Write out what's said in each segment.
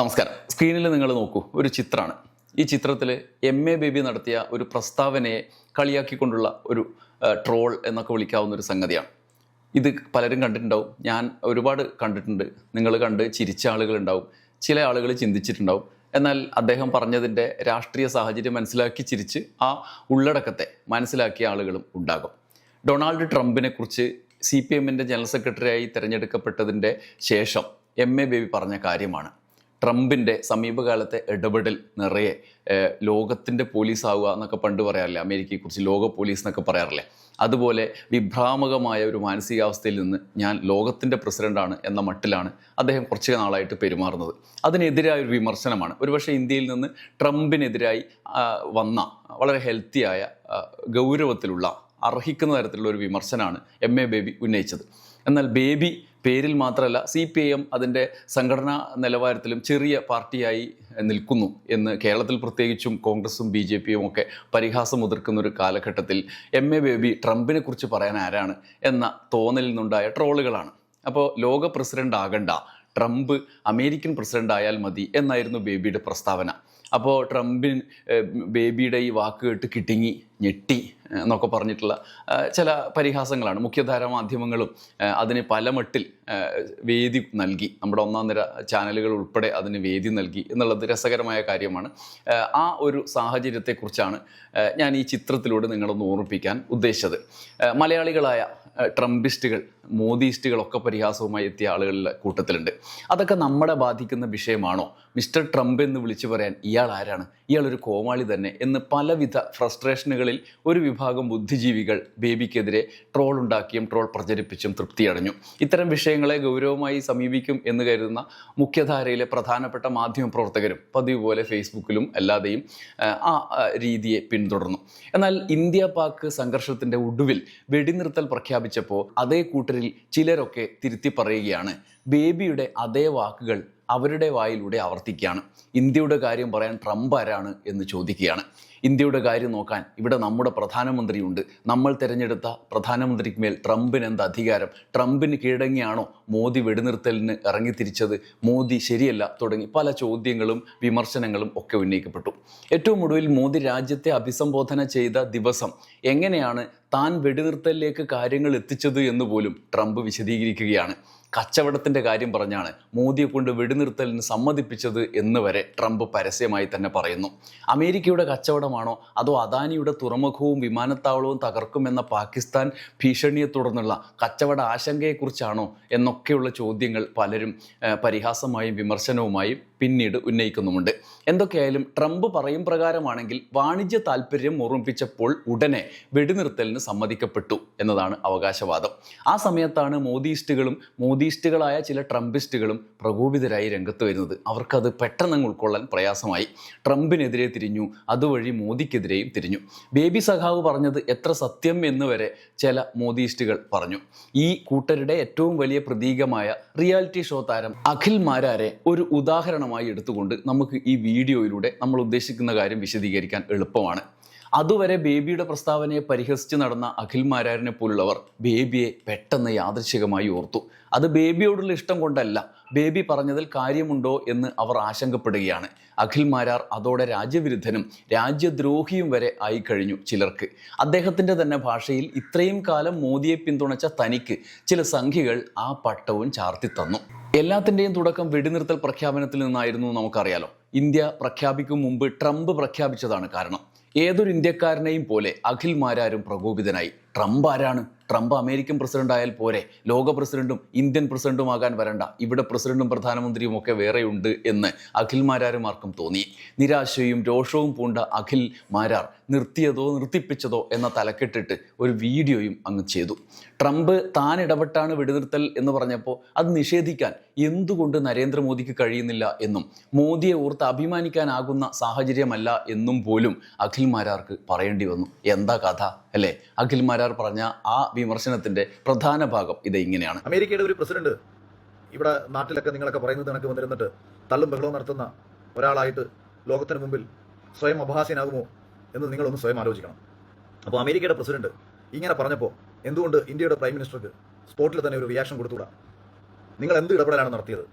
നമസ്കാരം. സ്ക്രീനിൽ നിങ്ങൾ നോക്കൂ ഒരു ചിത്രമാണ്. ഈ ചിത്രത്തിൽ എം എ ബേബി നടത്തിയ ഒരു പ്രസ്താവനയെ കളിയാക്കിക്കൊണ്ടുള്ള ഒരു ട്രോൾ എന്നൊക്കെ വിളിക്കാവുന്ന ഒരു സംഗതിയാണ്. ഇത് പലരും കണ്ടിട്ടുണ്ടാവും. ഞാൻ ഒരുപാട് കണ്ടിട്ടുണ്ട്. നിങ്ങൾ കണ്ട് ചിരിച്ച ആളുകളുണ്ടാവും ചില ആളുകൾ ചിന്തിച്ചിട്ടുണ്ടാവും. എന്നാൽ അദ്ദേഹം പറഞ്ഞതിന്റെ രാഷ്ട്രീയ സാഹചര്യം മനസ്സിലാക്കി ചിരിച്ച് ആ ഉള്ളടക്കത്തെ മനസ്സിലാക്കിയ ആളുകളും ഉണ്ടാകും. ഡൊണാൾഡ് ട്രംപിനെ കുറിച്ച് സി പി എമ്മിന്റെ ജനറൽ സെക്രട്ടറിയായി തിരഞ്ഞെടുക്കപ്പെട്ടതിന്റെ ശേഷം എം എ ബേബി പറഞ്ഞ കാര്യമാണ്. ട്രംപിന്റെ സമീപകാലത്തെ ഇടപെടൽ നിറയെ ലോകത്തിന്റെ പോലീസ് ആവുക എന്നൊക്കെ പണ്ട് പറയാറില്ലേ? അമേരിക്കയെക്കുറിച്ച് ലോക പോലീസ് എന്നൊക്കെ പറയാറില്ലേ? അതുപോലെ വിഭ്രാമകമായ ഒരു മാനസികാവസ്ഥയിൽ നിന്ന് ഞാൻ ലോകത്തിന്റെ പ്രസിഡന്റാണ് എന്ന മട്ടിലാണ് അദ്ദേഹം കുറച്ച് നാളായിട്ട് പെരുമാറുന്നത്. അതിനെതിരായ ഒരു വിമർശനമാണ്. ഒരുപക്ഷെ ഇന്ത്യയിൽ നിന്ന് ട്രംപിനെതിരായി വന്ന വളരെ ഹെൽത്തിയായ ഗൗരവത്തിലുള്ള അർഹിക്കുന്ന തരത്തിലുള്ള ഒരു വിമർശനമാണ് എം എ ബേബി ഉന്നയിച്ചത്. എന്നാൽ ബേബി പേരിൽ മാത്രമല്ല സി പി ഐ എം അതിന്റെ സംഘടനാ നിലവാരത്തിലും ചെറിയ പാർട്ടിയായി നിൽക്കുന്നു എന്ന് കേരളത്തിൽ പ്രത്യേകിച്ചും കോൺഗ്രസും ബി ജെ പിയും ഒക്കെ പരിഹാസം മുതിർക്കുന്ന ഒരു കാലഘട്ടത്തിൽ എം എ ബേബി ട്രംപിനെ കുറിച്ച് പറയാൻ ആരാണ് എന്ന തോന്നലിൽ നിന്നുണ്ടായ ട്രോളുകളാണ്. അപ്പോൾ ലോക പ്രസിഡന്റ് ആകണ്ട ട്രംപ് അമേരിക്കൻ പ്രസിഡന്റ് ആയാൽ മതി എന്നായിരുന്നു ബേബിയുടെ പ്രസ്താവന. അപ്പോൾ ട്രംപിൻ ബേബിയുടെ ഈ വാക്ക് കേട്ട് കിട്ടിങ്ങി ഞെട്ടി എന്നൊക്കെ പറഞ്ഞിട്ടുള്ള ചില പരിഹാസങ്ങളാണ്. മുഖ്യധാര മാധ്യമങ്ങളും അതിന് പല മട്ടിൽ വേദി നൽകി. നമ്മുടെ ഒന്നാം നിര ചാനലുകൾ ഉൾപ്പെടെ അതിന് വേദി നൽകി എന്നുള്ളത് രസകരമായ കാര്യമാണ്. ആ ഒരു സാഹചര്യത്തെക്കുറിച്ചാണ് ഞാൻ ഈ ചിത്രത്തിലൂടെ നിങ്ങളൊന്ന് ഓർമ്മിപ്പിക്കാൻ ഉദ്ദേശിച്ചത്. മലയാളികളായ ട്രംപിസ്റ്റുകൾ മോദിസ്റ്റുകളൊക്കെ പരിഹാസവുമായി എത്തിയ ആളുകളുടെ കൂട്ടത്തിലുണ്ട്. അതൊക്കെ നമ്മളെ ബാധിക്കുന്ന വിഷയമാണോ? മിസ്റ്റർ ട്രംപ് എന്ന് വിളിച്ചു പറയാൻ ഇയാൾ ആരാണ്? ഇയാൾ ഒരു കോമാളി തന്നെ. എന്ന് പലവിധ ഫ്രസ്ട്രേഷനുകളിൽ ഒരു വിഭാഗം ബുദ്ധിജീവികൾ ബേബിക്കെതിരെ ട്രോൾ ഉണ്ടാക്കിയും ട്രോൾ പ്രചരിപ്പിച്ചും തൃപ്തിയടഞ്ഞു. ഇത്തരം വിഷയങ്ങളെ ഗൗരവമായി സമീപിക്കും എന്ന് കരുതുന്ന മുഖ്യധാരയിലെ പ്രധാനപ്പെട്ട മാധ്യമ പ്രവർത്തകരും പതിവ് പോലെ ഫേസ്ബുക്കിലും അല്ലാതെയും ആ, രീതിയെ പിന്തുടർന്നു. എന്നാൽ ഇന്ത്യ പാക് സംഘർഷത്തിന്റെ ഒടുവിൽ വെടിനിർത്തൽ പ്രഖ്യാപിച്ചപ്പോൾ അതേ കൂട്ടരിൽ ചിലരൊക്കെ തിരുത്തി പറയുകയാണ് ബേബിയുടെ അതേ വാക്കുകൾ അവരുടെ വായിലൂടെ ആവർത്തിക്കുകയാണ്. ഇന്ത്യയുടെ കാര്യം പറയാൻ ട്രംപ് ആരാണ് എന്ന് ചോദിക്കുകയാണ്. ഇന്ത്യയുടെ കാര്യം നോക്കാൻ ഇവിടെ നമ്മുടെ പ്രധാനമന്ത്രിയുണ്ട്. നമ്മൾ തിരഞ്ഞെടുത്ത പ്രധാനമന്ത്രിക്ക് മേൽ ട്രംപിന് എന്ത് അധികാരം? ട്രംപിന് കീഴടങ്ങിയാണോ മോദി വെടിനിർത്തലിന് ഇറങ്ങിത്തിരിച്ചത്? മോദി ശരിയല്ല തുടങ്ങി പല ചോദ്യങ്ങളും വിമർശനങ്ങളും ഒക്കെ ഉന്നയിക്കപ്പെട്ടു. ഏറ്റവും ഒടുവിൽ മോദി രാജ്യത്തെ അഭിസംബോധന ചെയ്ത ദിവസം എങ്ങനെയാണ് താൻ വെടിനിർത്തലിലേക്ക് കാര്യങ്ങൾ എത്തിച്ചത് എന്ന് പോലും ട്രംപ് വിശദീകരിക്കുകയാണ്. കച്ചവടത്തിന്റെ കാര്യം പറഞ്ഞാണ് മോദിയെ കൊണ്ട് വെടിനിർത്തലിന് സമ്മതിപ്പിച്ചത് എന്ന് വരെ ട്രംപ് പരസ്യമായി തന്നെ പറയുന്നു. അമേരിക്കയുടെ കച്ചവടമാണോ അതോ അദാനിയുടെ തുറമുഖവും വിമാനത്താവളവും തകർക്കുമെന്ന പാകിസ്ഥാൻ ഭീഷണിയെ തുടർന്നുള്ള കച്ചവട ആശങ്കയെക്കുറിച്ചാണോ എന്നൊക്കെയുള്ള ചോദ്യങ്ങൾ പലരും പരിഹാസമായും വിമർശനവുമായും പിന്നീട് ഉന്നയിക്കുന്നുമുണ്ട്. എന്തൊക്കെയായാലും ട്രംപ് പറയും പ്രകാരമാണെങ്കിൽ വാണിജ്യ താല്പര്യം ഓർമ്മിപ്പിച്ചപ്പോൾ ഉടനെ വെടിനിർത്തലിന് സമ്മതിക്കപ്പെട്ടു എന്നതാണ് അവകാശവാദം. ആ സമയത്താണ് മോദിയിസ്റ്റുകളും മോദിയിസ്റ്റുകളായ ചില ട്രംപിസ്റ്റുകളും പ്രകോപിതരായി രംഗത്ത് വരുന്നത്. അവർക്കത് പെട്ടെന്ന് ഉൾക്കൊള്ളാൻ പ്രയാസമായി. ട്രംപിനെതിരെ തിരിഞ്ഞു അതുവഴി മോദിക്കെതിരെയും തിരിഞ്ഞു. ബേബി സഖാവ് പറഞ്ഞത് എത്ര സത്യം എന്ന് വരെ ചില മോദിയിസ്റ്റുകൾ പറഞ്ഞു. ഈ കൂട്ടരുടെ ഏറ്റവും വലിയ പ്രതീകമായ റിയാലിറ്റി ഷോ താരം അഖിൽ മാരാരെ ഒരു ഉദാഹരണമായി എടുത്തുകൊണ്ട് നമുക്ക് ഈ വീഡിയോയിലൂടെ നമ്മൾ ഉദ്ദേശിക്കുന്ന കാര്യം വിശദീകരിക്കാൻ എളുപ്പമാണ്. അതുവരെ ബേബിയുടെ പ്രസ്താവനയെ പരിഹസിച്ച് നടന്ന അഖിൽ മാരാരിനെ പോലുള്ളവർ ബേബിയെ പെട്ടെന്ന് യാദൃശികമായി ഓർത്തു. അത് ബേബിയോടുള്ള ഇഷ്ടം കൊണ്ടല്ല ബേബി പറഞ്ഞതിൽ കാര്യമുണ്ടോ എന്ന് അവർ ആശങ്കപ്പെടുകയാണ്. അഖിൽ മാരാർ അതോടെ രാജ്യവിരുദ്ധനും രാജ്യദ്രോഹിയും വരെ ആയി കഴിഞ്ഞു ചിലർക്ക്. അദ്ദേഹത്തിന്റെ തന്നെ ഭാഷയിൽ ഇത്രയും കാലം മോദിയെ പിന്തുണച്ച തനിക്ക് ചില സംഖ്യകൾ ആ പട്ടവും ചാർത്തി തന്നു. എല്ലാത്തിന്റെയും തുടക്കം വെടിനിർത്തൽ പ്രഖ്യാപനത്തിൽ നിന്നായിരുന്നു നമുക്കറിയാലോ. ഇന്ത്യ പ്രഖ്യാപിക്കും മുമ്പ് ട്രംപ് പ്രഖ്യാപിച്ചതാണ് കാരണം. ഏതൊരു ഇന്ത്യക്കാരനെയും പോലെ അഖിൽ മാരാരും പ്രകോപിതനായി. ട്രംപ് ആരാണ്? ട്രംപ് അമേരിക്കൻ പ്രസിഡന്റ് ആയാൽ പോരെ. ലോക പ്രസിഡന്റും ഇന്ത്യൻ പ്രസിഡന്റും ആകാൻ വരണ്ട. ഇവിടെ പ്രസിഡന്റും പ്രധാനമന്ത്രിയും ഒക്കെ വേറെയുണ്ട് എന്ന് അഖിൽ മാരാരുമാർക്കും തോന്നി. നിരാശയും രോഷവും പൂണ്ട അഖിൽ മാരാർ നിർത്തിയതോ നിർത്തിപ്പിച്ചതോ എന്ന തലക്കെട്ടിട്ട് ഒരു വീഡിയോയും അങ്ങ് ചെയ്തു. ട്രംപ് താൻ ഇടപെട്ടാണ് വെടിനിർത്തൽ എന്ന് പറഞ്ഞപ്പോൾ അത് നിഷേധിക്കാൻ എന്തുകൊണ്ട് നരേന്ദ്രമോദിക്ക് കഴിയുന്നില്ല എന്നും മോദിയെ ഓർത്ത് അഭിമാനിക്കാനാകുന്ന സാഹചര്യമല്ല എന്നും പോലും അഖിൽ മാരാർക്ക് പറയേണ്ടി വന്നു. എന്താ കഥ? അല്ലേ? അഖിൽ മാരാർ പറഞ്ഞ ആ വിമർശനത്തിന്റെ പ്രധാന ഭാഗം ഇത് ഇങ്ങനെയാണ്. അമേരിക്കയുടെ ഒരു പ്രസിഡന്റ് ഇവിടെ നാട്ടിലൊക്കെ നിങ്ങളൊക്കെ പറയുന്നത് കണക്ക് വന്നിരുന്നിട്ട് തള്ളും ബഹളവും നടത്തുന്ന ഒരാളായിട്ട് ലോകത്തിന് മുമ്പിൽ സ്വയം അപഹാസ്യനാകുമോ എന്ന് നിങ്ങളൊന്ന് സ്വയം ആലോചിക്കണം. അപ്പോൾ അമേരിക്കയുടെ പ്രസിഡന്റ് ഇങ്ങനെ പറഞ്ഞപ്പോൾ എന്തുകൊണ്ട് ഇന്ത്യയുടെ പ്രൈം മിനിസ്റ്റർക്ക് സ്പോട്ടിൽ തന്നെ ഒരു റിയാക്ഷൻ കൊടുത്തുകൂടാ? നിങ്ങൾ എന്ത് ഇടപെടലാണ് നടത്തിയത്?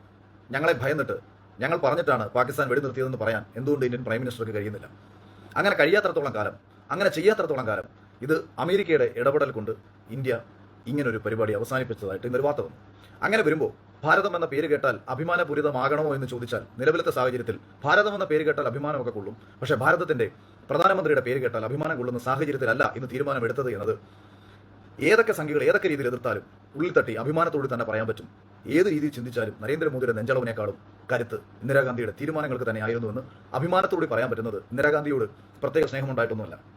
ഞങ്ങളെ ഭയന്നിട്ട് ഞങ്ങൾ പറഞ്ഞിട്ടാണ് പാകിസ്ഥാൻ വെടിനിർത്തിയതെന്ന് പറയാൻ എന്തുകൊണ്ട് ഇന്ത്യൻ പ്രൈം മിനിസ്റ്റർക്ക് കഴിയുന്നില്ല? അങ്ങനെ കഴിയാത്തടത്തോളം കാലം അങ്ങനെ ചെയ്യാത്തടത്തോളം കാലം ഇത് അമേരിക്കയുടെ ഇടപെടൽ കൊണ്ട് ഇന്ത്യ ഇങ്ങനൊരു പരിപാടി അവസാനിപ്പിച്ചതായിട്ട് ഇന്നൊരു വാർത്ത വന്നു. അങ്ങനെ വരുമ്പോൾ ഭാരതം എന്ന പേര് കേട്ടാൽ അഭിമാനപൂരിതമാകണമോ എന്ന് ചോദിച്ചാൽ നിലവിലത്തെ സാഹചര്യത്തിൽ ഭാരതം എന്ന പേര് കേട്ടാൽ അഭിമാനമൊക്കെ കൊള്ളും. പക്ഷേ ഭാരതത്തിന്റെ പ്രധാനമന്ത്രിയുടെ പേര് കേട്ടാൽ അഭിമാനം കൊള്ളുന്ന സാഹചര്യത്തിലല്ല ഇന്ന് തീരുമാനമെടുത്തത് എന്നത്. ഏതൊക്കെ സംഖ്യകൾ ഏതൊക്കെ രീതിയിൽ എതിർത്താലും ഉള്ളിൽ തട്ടി അഭിമാനത്തോട് തന്നെ പറയാൻ പറ്റും. ഏത് രീതിയിൽ ചിന്തിച്ചാലും നരേന്ദ്രമോദിയുടെ നെഞ്ചളവിനേക്കാളും കരുത്ത് ഇന്ദിരാഗാന്ധിയുടെ തീരുമാനങ്ങൾക്ക് തന്നെ ആയിരുന്നുവെന്ന് അഭിമാനത്തോടെ പറയാൻ പറ്റുന്നത് ഇന്ദിരാഗാന്ധിയോട് പ്രത്യേക സ്നേഹമുണ്ടായിട്ടൊന്നുമല്ല.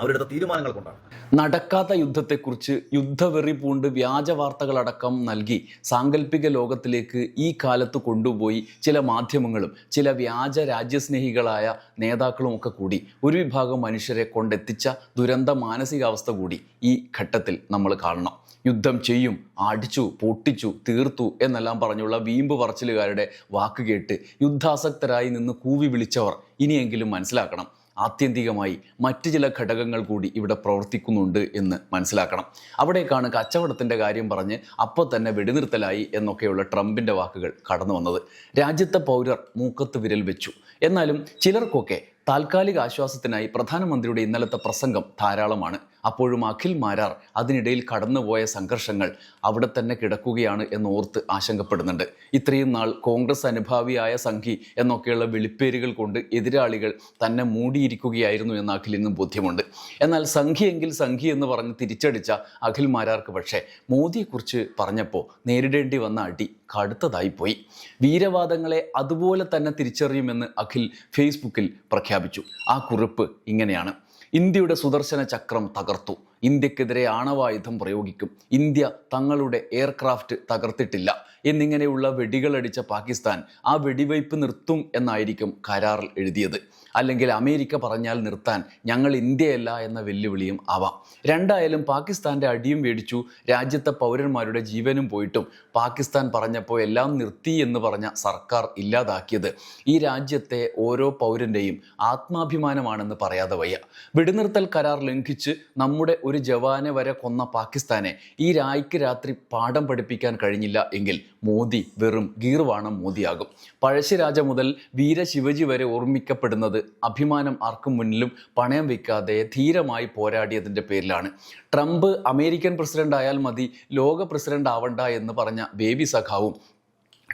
അവരെടുത്ത തീരുമാനങ്ങൾ കൊണ്ടാണ്. നടക്കാത്ത യുദ്ധത്തെക്കുറിച്ച് യുദ്ധവെറി പൂണ്ട് വ്യാജ വാർത്തകളടക്കം നൽകി സാങ്കല്പിക ലോകത്തിലേക്ക് ഈ കാലത്ത് കൊണ്ടുപോയി ചില മാധ്യമങ്ങളും ചില വ്യാജ രാജ്യസ്നേഹികളായ നേതാക്കളും ഒക്കെ കൂടി ഒരു വിഭാഗം മനുഷ്യരെ കൊണ്ടെത്തിച്ച ദുരന്ത മാനസികാവസ്ഥ കൂടി ഈ ഘട്ടത്തിൽ നമ്മൾ കാണണം. യുദ്ധം ചെയ്യും അടിച്ചു പൊട്ടിച്ചു തീർത്തു എന്നെല്ലാം പറഞ്ഞുള്ള വീമ്പ് പറച്ചിലുകാരുടെ വാക്ക് കേട്ട് യുദ്ധാസക്തരായി നിന്ന് കൂവി വിളിച്ചവർ ഇനിയെങ്കിലും മനസ്സിലാക്കണം. ആത്യന്തികമായി മറ്റ് ചില ഘടകങ്ങൾ കൂടി ഇവിടെ പ്രവർത്തിക്കുന്നുണ്ട് എന്ന് മനസ്സിലാക്കണം. അവിടേക്കാണ് കച്ചവടത്തിന്റെ കാര്യം പറഞ്ഞ് അപ്പോൾ തന്നെ വെടിനിർത്തലായി എന്നൊക്കെയുള്ള ട്രംപിന്റെ വാക്കുകൾ കടന്നു വന്നത്. രാജ്യത്തെ പൗരർ മൂക്കത്ത് വിരൽ വെച്ചു. എന്നാലും ചിലർക്കൊക്കെ താൽക്കാലിക ആശ്വാസത്തിനായി പ്രധാനമന്ത്രിയുടെ ഇന്നലത്തെ പ്രസംഗം ധാരാളമാണ്. അപ്പോഴും അഖിൽ മാരാർ അതിനിടയിൽ കടന്നുപോയ സംഘർഷങ്ങൾ അവിടെ തന്നെ കിടക്കുകയാണ് എന്നോർത്ത് ആശങ്കപ്പെടുന്നുണ്ട്. ഇത്രയും നാൾ കോൺഗ്രസ് അനുഭാവിയായ സംഘി എന്നൊക്കെയുള്ള വിളിപ്പേരുകൾ കൊണ്ട് എതിരാളികൾ തന്നെ മൂടിയിരിക്കുകയായിരുന്നു എന്ന് അഖിലിനും ബോധ്യമുണ്ട്. എന്നാൽ സംഘിയെങ്കിൽ സംഘി എന്ന് പറഞ്ഞ് തിരിച്ചടിച്ച അഖിൽ മാരാർക്ക് പക്ഷേ മോദിയെക്കുറിച്ച് പറഞ്ഞപ്പോൾ നേരിടേണ്ടി വന്ന അടി കടുത്തതായിപ്പോയി വീരവാദങ്ങളെ അതുപോലെ തന്നെ തിരിച്ചറിയുമെന്ന് അഖിൽ ഫേസ്ബുക്കിൽ പ്രഖ്യാപിച്ചു. ആ കുറിപ്പ് ഇങ്ങനെയാണ്. ഇന്ത്യയുടെ സുദർശന ചക്രം തകർത്തു. ഇന്ത്യക്കെതിരെ ആണവായുധം പ്രയോഗിക്കും. ഇന്ത്യ തങ്ങളുടെ എയർക്രാഫ്റ്റ് തകർത്തിട്ടില്ല. എന്നിങ്ങനെയുള്ള വെടികളടിച്ച പാകിസ്ഥാൻ ആ വെടിവയ്പ് നിർത്തും എന്നായിരിക്കും കരാറിൽ എഴുതിയത്. അല്ലെങ്കിൽ അമേരിക്ക പറഞ്ഞാൽ നിർത്താൻ ഞങ്ങൾ ഇന്ത്യയല്ല എന്ന വെല്ലുവിളിയും ആവാം. രണ്ടായാലും പാകിസ്ഥാന്റെ അടിയും മേടിച്ചു രാജ്യത്തെ പൗരന്മാരുടെ ജീവനും പോയിട്ടും പാകിസ്ഥാൻ പറഞ്ഞപ്പോൾ എല്ലാം നിർത്തി എന്ന് പറഞ്ഞ സർക്കാർ ഇല്ലാതാക്കിയത് ഈ രാജ്യത്തെ ഓരോ പൗരന്റെയും ആത്മാഭിമാനമാണെന്ന് പറയാതെ വയ്യ. വെടിനിർത്തൽ കരാർ ലംഘിച്ച് നമ്മുടെ ഒരു ജവാനെ വരെ കൊന്ന പാകിസ്ഥാനെ ഈ രായ്ക്ക് രാത്രി പാഠം പഠിപ്പിക്കാൻ കഴിഞ്ഞില്ല എങ്കിൽ മോദി വെറും ഗീർവാണം മോദിയാകും. പഴശ്ശിരാജ മുതൽ വീര ശിവജി വരെ ഓർമ്മിക്കപ്പെടുന്നത് അഭിമാനം ആർക്കും മുന്നിലും പണയം വയ്ക്കാതെ ധീരമായി പോരാടിയതിന്റെ പേരിലാണ്. ട്രംപ് അമേരിക്കൻ പ്രസിഡന്റ് ആയാൽ മതി ലോക പ്രസിഡന്റ് ആവണ്ട എന്ന് പറഞ്ഞ ബേബി സഖാവും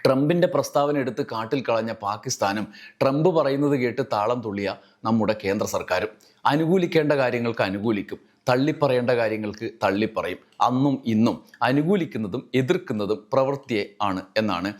ട്രംപിന്റെ പ്രസ്താവന എടുത്ത് കാട്ടിൽ കളഞ്ഞ പാകിസ്ഥാനും ട്രംപ് പറയുന്നത് കേട്ട് താളം തുള്ളിയ നമ്മുടെ കേന്ദ്ര സർക്കാരും. അനുകൂലിക്കേണ്ട കാര്യങ്ങൾക്ക് അനുകൂലിക്കും. തള്ളിപ്പറയേണ്ട കാര്യങ്ങൾക്ക് തള്ളിപ്പറയും. അന്നും ഇന്നും അനുകൂലിക്കുന്നതും എതിർക്കുന്നതും പ്രവൃത്തിയെ ആണ് എന്നാണ്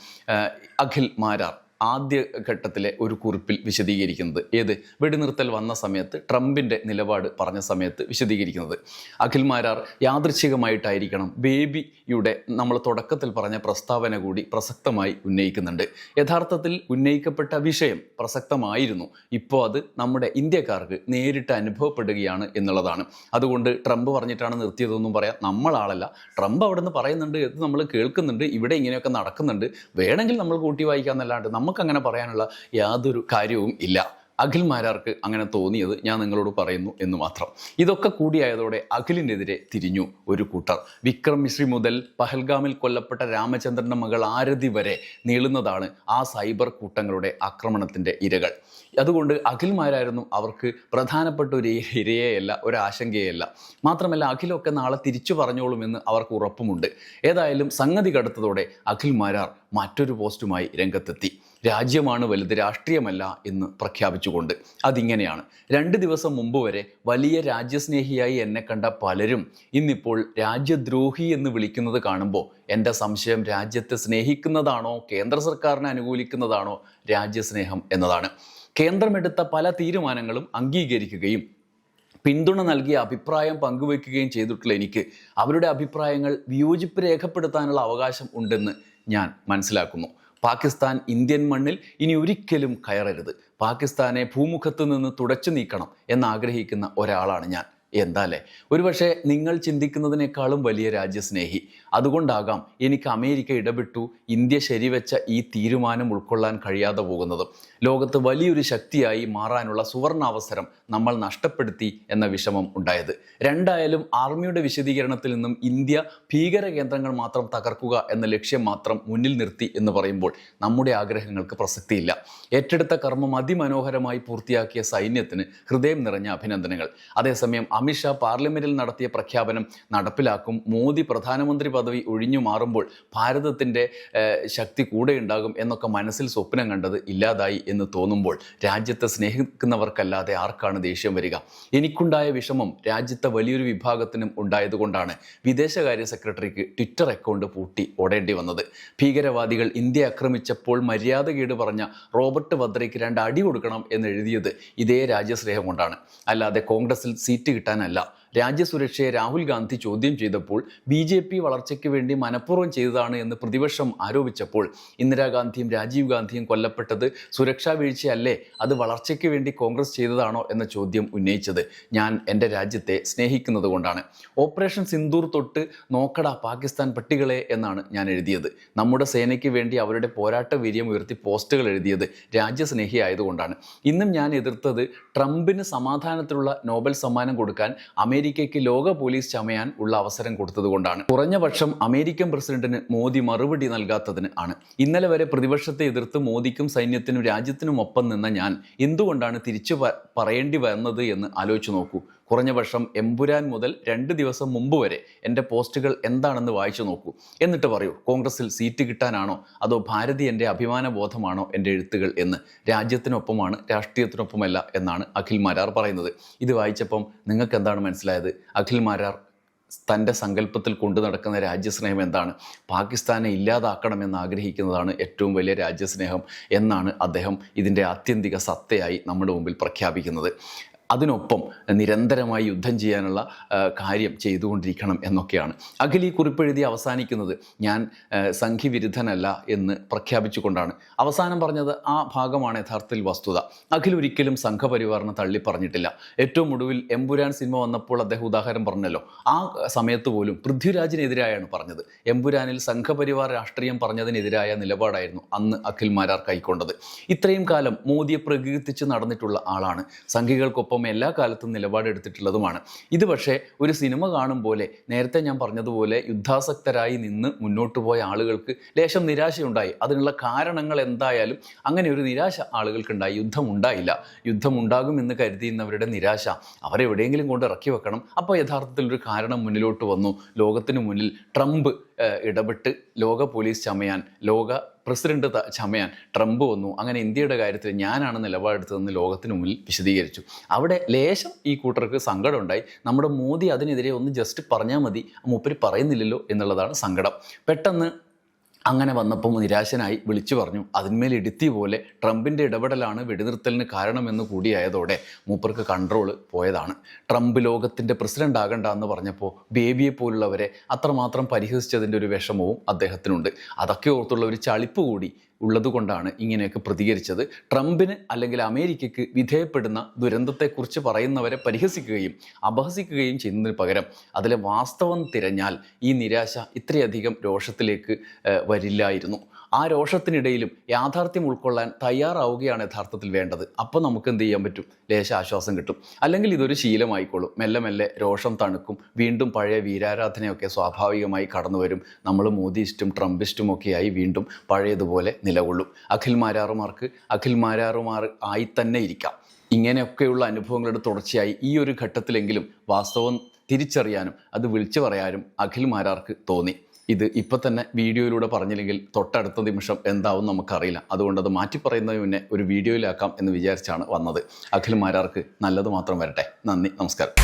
അഖിൽ മാരാർ ആദ്യ ഘട്ടത്തിലെ ഒരു കുറിപ്പിൽ വിശദീകരിക്കുന്നത് ഏത്? വെടിനിർത്തൽ വന്ന സമയത്ത് ട്രംപിന്റെ നിലപാട് പറഞ്ഞ സമയത്ത് വിശദീകരിക്കുന്നത്. അഖിൽ മാരാർ യാദൃച്ഛികമായിട്ടായിരിക്കണം ബേബിയുടെ നമ്മൾ തുടക്കത്തിൽ പറഞ്ഞ പ്രസ്താവന കൂടി പ്രസക്തമായി ഉന്നയിക്കുന്നുണ്ട്. യഥാർത്ഥത്തിൽ ഉന്നയിക്കപ്പെട്ട വിഷയം പ്രസക്തമായിരുന്നു. ഇപ്പോൾ അത് നമ്മുടെ ഇന്ത്യക്കാർക്ക് നേരിട്ട് അനുഭവപ്പെടുകയാണ് എന്നുള്ളതാണ്. അതുകൊണ്ട് ട്രംപ് പറഞ്ഞിട്ടാണ് നിർത്തിയതെന്നും പറയാം. നമ്മളാളല്ല ട്രംപ് അവിടെ നിന്ന് പറയുന്നുണ്ട് ഇത് നമ്മൾ കേൾക്കുന്നുണ്ട് ഇവിടെ ഇങ്ങനെയൊക്കെ നടക്കുന്നുണ്ട്. വേണമെങ്കിൽ നമ്മൾ കൂട്ടി വായിക്കാന്നല്ലാണ്ട് നമുക്കങ്ങനെ പറയാനുള്ള യാതൊരു കാര്യവും ഇല്ല. അഖിൽമാരാർക്ക് അങ്ങനെ തോന്നിയത് ഞാൻ നിങ്ങളോട് പറയുന്നു എന്ന് മാത്രം. ഇതൊക്കെ കൂടിയായതോടെ അഖിലിനെതിരെ തിരിഞ്ഞു ഒരു കൂട്ടർ. വിക്രം മിശ്രി മുതൽ പഹൽഗാമിൽ കൊല്ലപ്പെട്ട രാമചന്ദ്രന്റെ മകൾ ആരതി വരെ നീളുന്നതാണ് ആ സൈബർ കൂട്ടങ്ങളുടെ ആക്രമണത്തിന്റെ ഇരകൾ. അതുകൊണ്ട് അഖിൽമാരായിരുന്നു അവർക്ക് പ്രധാനപ്പെട്ട ഒരു ഇരയെയല്ല ഒരു ആശങ്കയല്ല മാത്രമല്ല അഖിലൊക്കെ നാളെ തിരിച്ചു പറഞ്ഞോളുമെന്ന് അവർക്ക് ഉറപ്പുമുണ്ട്. ഏതായാലും സംഗതി കടുത്തതോടെ അഖിൽമാരാർ മറ്റൊരു പോസ്റ്റുമായി രംഗത്തെത്തി. രാജ്യമാണ് വലുത് രാഷ്ട്രീയമല്ല എന്ന് പ്രഖ്യാപിച്ചുകൊണ്ട്. അതിങ്ങനെയാണ്. രണ്ട് ദിവസം മുമ്പ് വരെ വലിയ രാജ്യസ്നേഹിയായി എന്നെ കണ്ട പലരും ഇന്നിപ്പോൾ രാജ്യദ്രോഹി എന്ന് വിളിക്കുന്നത് കാണുമ്പോൾ എന്റെ സംശയം രാജ്യത്തെ സ്നേഹിക്കുന്നതാണോ കേന്ദ്ര സർക്കാരിനെ അനുകൂലിക്കുന്നതാണോ രാജ്യസ്നേഹം എന്നതാണ്. കേന്ദ്രമെടുത്ത പല തീരുമാനങ്ങളും അംഗീകരിക്കുകയും പിന്തുണ നൽകിയ അഭിപ്രായം പങ്കുവയ്ക്കുകയും ചെയ്തിട്ടുള്ള എനിക്ക് അവരുടെ അഭിപ്രായങ്ങൾ വിയോജിപ്പ് രേഖപ്പെടുത്താനുള്ള അവകാശം ഉണ്ടെന്ന് ഞാൻ മനസ്സിലാക്കുന്നു. പാകിസ്ഥാൻ ഇന്ത്യൻ മണ്ണിൽ ഇനി ഒരിക്കലും കയറരുത്. പാകിസ്ഥാനെ ഭൂമുഖത്ത് നിന്ന് തുടച്ചു നീക്കണം എന്നാഗ്രഹിക്കുന്ന ഒരാളാണ് ഞാൻ. എന്താലേ ഒരുപക്ഷെ നിങ്ങൾ ചിന്തിക്കുന്നതിനേക്കാളും വലിയ രാജ്യസ്നേഹി. അതുകൊണ്ടാകാം എനിക്ക് അമേരിക്ക ഇടപെട്ടു ഇന്ത്യ ശരിവെച്ച ഈ തീരുമാനം ഉൾക്കൊള്ളാൻ കഴിയാതെ പോകുന്നത്. ലോകത്ത് വലിയൊരു ശക്തിയായി മാറാനുള്ള സുവർണാവസരം നമ്മൾ നഷ്ടപ്പെടുത്തി എന്ന വിഷമം ഉണ്ടായത്. രണ്ടായാലും ആർമിയുടെ വിശദീകരണത്തിൽ നിന്നും ഇന്ത്യ ഭീകര കേന്ദ്രങ്ങൾ മാത്രം തകർക്കുക എന്ന ലക്ഷ്യം മാത്രം മുന്നിൽ നിർത്തി എന്ന് പറയുമ്പോൾ നമ്മുടെ ആഗ്രഹങ്ങൾക്ക് പ്രസക്തിയില്ല. ഏറ്റെടുത്ത കർമ്മം അതിമനോഹരമായി പൂർത്തിയാക്കിയ സൈന്യത്തിന് ഹൃദയം നിറഞ്ഞ അഭിനന്ദനങ്ങൾ. അതേസമയം അമിത്ഷാ പാർലമെന്റിൽ നടത്തിയ പ്രഖ്യാപനം നടപ്പിലാക്കും മോദി പ്രധാനമന്ത്രി പദവി ഒഴിഞ്ഞു മാറുമ്പോൾ ഭാരതത്തിന്റെ ശക്തി കൂടെ ഉണ്ടാകും എന്നൊക്കെ മനസ്സിൽ സ്വപ്നം കണ്ടത് ഇല്ലാതായി എന്ന് തോന്നുമ്പോൾ രാജ്യത്തെ സ്നേഹിക്കുന്നവർക്കല്ലാതെ ആർക്കാണ് ദേഷ്യം വരിക? എനിക്കുണ്ടായ വിഷമം രാജ്യത്തെ വലിയൊരു വിഭാഗത്തിനും ഉണ്ടായതുകൊണ്ടാണ് വിദേശകാര്യ സെക്രട്ടറിക്ക് ട്വിറ്റർ അക്കൗണ്ട് പൂട്ടി ഓടേണ്ടി വന്നത്. ഭീകരവാദികൾ ഇന്ത്യ ആക്രമിച്ചപ്പോൾ മര്യാദ കേട് പറഞ്ഞ റോബർട്ട് വദ്രയ്ക്ക് രണ്ട് അടി കൊടുക്കണം എന്ന് എഴുതിയത് ഇതേ രാജ്യസ്നേഹം കൊണ്ടാണ്. അല്ലാതെ കോൺഗ്രസിൽ സീറ്റ് കിട്ടാനല്ല. രാജ്യസുരക്ഷയെ രാഹുൽ ഗാന്ധി ചോദ്യം ചെയ്തപ്പോൾ ബി ജെ പി വളർച്ചയ്ക്ക് വേണ്ടി മനഃപൂർവം ചെയ്തതാണ് എന്ന് പ്രതിപക്ഷം ആരോപിച്ചപ്പോൾ ഇന്ദിരാഗാന്ധിയും രാജീവ് ഗാന്ധിയും കൊല്ലപ്പെട്ടത് സുരക്ഷാ വീഴ്ചയല്ലേ അത് വളർച്ചയ്ക്ക് വേണ്ടി കോൺഗ്രസ് ചെയ്തതാണോ എന്ന ചോദ്യം ഉന്നയിച്ചത് ഞാൻ എന്റെ രാജ്യത്തെ സ്നേഹിക്കുന്നത് കൊണ്ടാണ്. ഓപ്പറേഷൻ സിന്ദൂർ തൊട്ട് നോക്കടാ പാകിസ്ഥാൻ പട്ടികളെ എന്നാണ് ഞാൻ എഴുതിയത്. നമ്മുടെ സേനയ്ക്ക് വേണ്ടി അവരുടെ പോരാട്ട വീര്യം ഉയർത്തി പോസ്റ്റുകൾ എഴുതിയത് രാജ്യസ്നേഹി ആയതുകൊണ്ടാണ്. ഇന്നും ഞാൻ എതിർത്തത് ട്രംപിന് സമാധാനത്തിലുള്ള നോബൽ സമ്മാനം കൊടുക്കാൻ അമേരിക്കയ്ക്ക് ലോക പോലീസ് ചമയാൻ ഉള്ള അവസരം കൊടുത്തതുകൊണ്ടാണ് കുറഞ്ഞ പക്ഷം അമേരിക്കൻ പ്രസിഡന്റിന് മോദി മറുപടി നൽകാത്തതിന് ആണ്. ഇന്നലെ വരെ പ്രതിപക്ഷത്തെ എതിർത്ത് മോദിക്കും സൈന്യത്തിനും രാജ്യത്തിനും ഒപ്പം നിന്ന ഞാൻ എന്തുകൊണ്ടാണ് തിരിച്ചു പറയേണ്ടി വന്നത് എന്ന് ആലോചിച്ചു നോക്കൂ. കുറഞ്ഞ പക്ഷം എമ്പുരാൻ മുതൽ രണ്ട് ദിവസം മുമ്പ് വരെ എന്റെ പോസ്റ്റുകൾ എന്താണെന്ന് വായിച്ചു നോക്കൂ. എന്നിട്ട് പറയൂ കോൺഗ്രസിൽ സീറ്റ് കിട്ടാനാണോ അതോ ഭാരതി എന്റെ അഭിമാന ബോധമാണോ എന്റെ എഴുത്തുകൾ എന്ന്. രാജ്യത്തിനൊപ്പമാണ് രാഷ്ട്രീയത്തിനൊപ്പമല്ല എന്നാണ് അഖിൽ മാരാർ പറയുന്നത്. ഇത് വായിച്ചപ്പം നിങ്ങൾക്ക് എന്താണ് മനസ്സിലായത്? അഖിൽ മാരാർ തന്റെ സങ്കല്പത്തിൽ കൊണ്ടു നടക്കുന്ന രാജ്യസ്നേഹം എന്താണ്? പാകിസ്ഥാനെ ഇല്ലാതാക്കണമെന്ന് ആഗ്രഹിക്കുന്നതാണ് ഏറ്റവും വലിയ രാജ്യസ്നേഹം എന്നാണ് അദ്ദേഹം ഇതിന്റെ ആത്യന്തിക സത്തയായി നമ്മുടെ മുമ്പിൽ പ്രഖ്യാപിക്കുന്നത്. അതിനൊപ്പം നിരന്തരമായി യുദ്ധം ചെയ്യാനുള്ള കാര്യം ചെയ്തുകൊണ്ടിരിക്കണം എന്നൊക്കെയാണ്. അഖിൽ ഈ കുറിപ്പെഴുതി അവസാനിക്കുന്നത് ഞാൻ സംഘിവിരുദ്ധനല്ല എന്ന് പ്രഖ്യാപിച്ചുകൊണ്ടാണ്. അവസാനം പറഞ്ഞത് ആ ഭാഗമാണ് യഥാർത്ഥത്തിൽ വസ്തുത. അഖിൽ ഒരിക്കലും സംഘപരിവാറിനെ തള്ളി പറഞ്ഞിട്ടില്ല ഏറ്റവും ഒടുവിൽ എമ്പുരാൻ സിനിമ വന്നപ്പോൾ അദ്ദേഹം ഉദാഹരണം പറഞ്ഞല്ലോ. ആ സമയത്ത് പോലും പൃഥ്വിരാജിനെതിരായാണ് പറഞ്ഞത്. എമ്പുരാനിൽ സംഘപരിവാർ രാഷ്ട്രീയം പറഞ്ഞതിനെതിരായ നിലപാടായിരുന്നു അന്ന് അഖിൽ മാരാർ കൈക്കൊണ്ടത്. ഇത്രയും കാലം മോദിയെ പ്രകീർത്തിച്ച് നടന്നിട്ടുള്ള ആളാണ്. സംഘികൾക്കൊപ്പം എല്ലാ കാലത്തും നിലപാടെടുത്തിട്ടുള്ളതുമാണ്. ഇത് പക്ഷേ ഒരു സിനിമ കാണും പോലെ നേരത്തെ ഞാൻ പറഞ്ഞതുപോലെ യുദ്ധാസക്തരായി നിന്ന് മുന്നോട്ട് പോയ ആളുകൾക്ക് ലേശം നിരാശയുണ്ടായി. അതിനുള്ള കാരണങ്ങൾ എന്തായാലും അങ്ങനെ ഒരു നിരാശ ആളുകൾക്കുണ്ടായി. യുദ്ധം ഉണ്ടായില്ല. യുദ്ധം ഉണ്ടാകുമെന്ന് കരുതിയിരുന്നവരുടെ നിരാശ അവരെവിടെയെങ്കിലും കൊണ്ട് ഇറക്കി വെക്കണം. അപ്പോൾ യഥാർത്ഥത്തിൽ ഒരു കാരണം മുന്നിലോട്ട് വന്നു. ലോകത്തിന് മുന്നിൽ ട്രംപ് ഇടപെട്ട് ലോക പോലീസ് ചമയാൻ ലോക പ്രസിഡന്റ് ചമയാൻ ട്രംപ് വന്നു. അങ്ങനെ ഇന്ത്യയുടെ കാര്യത്തിൽ ഞാനാണ് നിലപാടെടുത്തതെന്ന് ലോകത്തിന് മുന്നിൽ വിശദീകരിച്ചു. അവിടെ ലേശം ഈ കൂട്ടർക്ക് സങ്കടമുണ്ടായി. നമ്മുടെ മോദി അതിനെതിരെ ഒന്ന് ജസ്റ്റ് പറഞ്ഞാൽ മതി. മൂപ്പര് പറയുന്നില്ലല്ലോ എന്നുള്ളതാണ് സങ്കടം. പെട്ടെന്ന് അങ്ങനെ വന്നപ്പോൾ നിരാശനായി വിളിച്ചു പറഞ്ഞു അതിന്മേൽ ഇടുത്തി പോലെ ട്രംപിന്റെ ഇടപെടലാണ് വെടിനിർത്തലിന് കാരണമെന്ന് കൂടിയായതോടെ മൂപ്പർക്ക് കൺട്രോൾ പോയതാണ്. ട്രംപ് ലോകത്തിന്റെ പ്രസിഡന്റ് ആകണ്ട എന്ന് പറഞ്ഞപ്പോൾ ബേബിയെ പോലുള്ളവരെ അത്രമാത്രം പരിഹസിച്ചതിന്റെ ഒരു വിഷമവും അദ്ദേഹത്തിനുണ്ട്. അതൊക്കെ ഓർത്തുള്ള ഒരു ചളിപ്പ് കൂടി ഉള്ളതുകൊണ്ടാണ് ഇങ്ങനെയൊക്കെ പ്രതികരിച്ചത്. ട്രംപിന് അല്ലെങ്കിൽ അമേരിക്കയ്ക്ക് വിധേയപ്പെടുന്ന ദുരന്തത്തെക്കുറിച്ച് പറയുന്നവരെ പരിഹസിക്കുകയും അപഹസിക്കുകയും ചെയ്യുന്നതിന് പകരം അതിലെ വാസ്തവം തിരഞ്ഞാൽ ഈ നിരാശ ഇത്രയധികം രോഷത്തിലേക്ക് വരില്ലായിരുന്നു. ആ രോഷത്തിനിടയിലും യാഥാർത്ഥ്യം ഉൾക്കൊള്ളാൻ തയ്യാറാവുകയാണ് യഥാർത്ഥത്തിൽ വേണ്ടത്. അപ്പോൾ നമുക്ക് എന്ത് ചെയ്യാൻ പറ്റും? ലേശ ആശ്വാസം കിട്ടും. അല്ലെങ്കിൽ ഇതൊരു ശീലമായിക്കോളും. മെല്ലെ മെല്ലെ രോഷം തണുക്കും. വീണ്ടും പഴയ വീരാരാധനയൊക്കെ സ്വാഭാവികമായി കടന്നു വരും. നമ്മൾ മോദിയിസ്റ്റും ട്രംപിസ്റ്റും ഒക്കെയായി വീണ്ടും പഴയതുപോലെ നിലകൊള്ളും. അഖിൽ മാരാറുമാർക്ക് അഖിൽ മാരാറുമാർ ആയി തന്നെ ഇരിക്കാം. ഇങ്ങനെയൊക്കെയുള്ള അനുഭവങ്ങളുടെ തുടർച്ചയായി ഈ ഒരു ഘട്ടത്തിലെങ്കിലും വാസ്തവം തിരിച്ചറിയാനും അത് വിളിച്ചു പറയാനും അഖിൽ മാരാർക്ക് തോന്നി. ഇത് ഇപ്പം തന്നെ വീഡിയോയിലൂടെ പറഞ്ഞില്ലെങ്കിൽ തൊട്ടടുത്ത നിമിഷം എന്താവും നമുക്കറിയില്ല. അതുകൊണ്ട് അത് മാറ്റി പറയുന്നതിന് മുന്നേ ഒരു വീഡിയോയിലാക്കാം എന്ന് വിചാരിച്ചാണ് വന്നത്. അഖിൽ മാരാർക്ക് നല്ലത് മാത്രം വരട്ടെ. നന്ദി നമസ്കാരം.